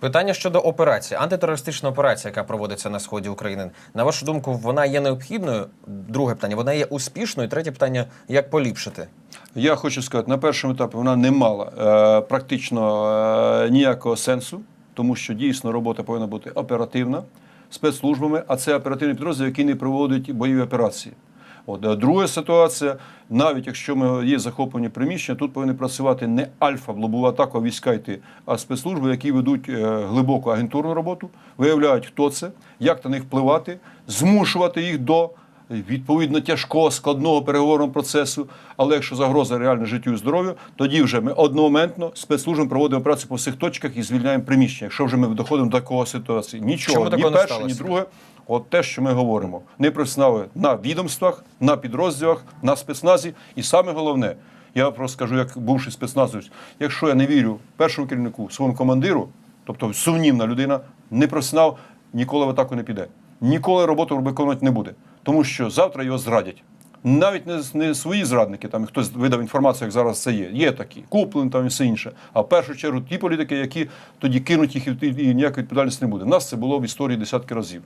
Питання щодо операції, антитерористична операція, яка проводиться на сході України. На вашу думку, вона є необхідною? Друге питання, вона є успішною. Третє питання, як поліпшити? Я хочу сказати, на першому етапі вона не мала е, практично е, ніякого сенсу, тому що дійсно робота повинна бути оперативна спецслужбами, а це оперативний підрозділ, який не проводить бойові операції. От е, друга ситуація, навіть якщо ми є захоплені приміщення, тут повинні працювати не альфа, блобова атака, війська йти, а спецслужби, які ведуть е, глибоку агентурну роботу, виявляють, хто це, як на них впливати, змушувати їх до відповідно тяжкого складного переговорного процесу. Але якщо загроза реальне життю і здоров'ю, тоді вже ми одномоментно спецслужбами проводимо операцію по всіх точках і звільняємо приміщення. Якщо вже ми доходимо до такої ситуації, нічого Чому ні перше, ні друге. От те, що ми говоримо, не професіонали на відомствах, на підрозділах, на спецназі. І саме головне, я просто скажу, як бувший спецназовець, якщо я не вірю першому керівнику, своєму командиру, тобто сумнівна людина, не професіонал, ніколи в атаку не піде. Ніколи роботу виконувати не буде. Тому що завтра його зрадять. Навіть не, не свої зрадники, там хтось видав інформацію, як зараз це є. Є такі, куплені там і все інше. А в першу чергу ті політики, які тоді кинуть їх і, і ніякої відповідальності не буде. У нас це було в історії десятки разів.